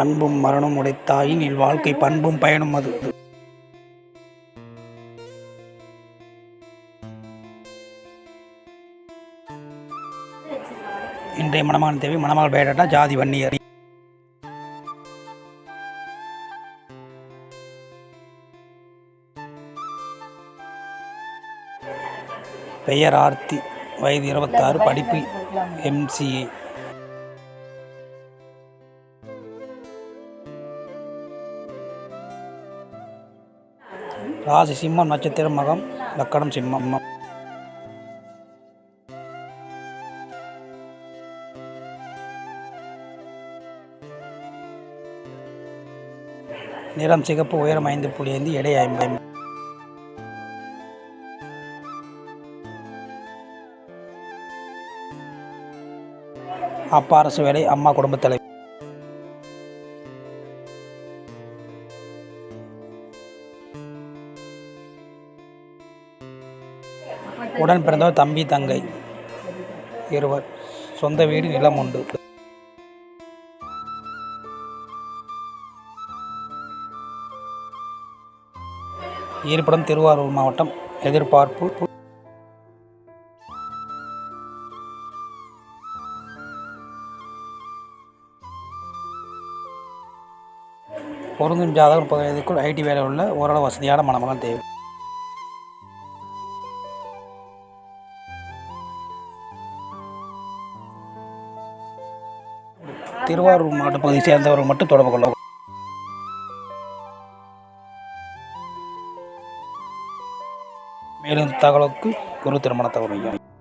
அன்பும் மரணம் உடைத்தாயின் இல் வாழ்க்கை பண்பும் பயனும் அது. இன்றைய மணமான தேவை மணமால் பேடட்டா ஜாதி வன்னியர். பெயர் ஆர்த்தி வயது இருபத்தாறு படிப்பு எம்சிஏ ராசி சிம்மம் நட்சத்திரம் மகம் லக்கணம் சிம்மம். நிறம் சிகப்பு உயரம் ஐந்து புள்ளி ஐந்து எடை ஐம்பது அப்பா அரசு வேலை அம்மா குடும்பத் தலைவர். உடன் பிறந்தவர் தம்பி தங்கை இருவர். சொந்த வீடு நிலம் உண்டு. இருப்பிடம் திருவாரூர் மாவட்டம் எதிர்பார்ப்பு. பொருந்தும் ஜாதகம் பகுதிக்குள் ஐடி வேலை உள்ள ஓரளவு வசதியான மணமகன் தேவை. திருவாரூர் மாவட்ட பகுதியை சேர்ந்தவர்கள் மட்டும் தொடர்பு கொள்ளவும் மேலும் தகவலுக்கு குரு திருமண தகவல்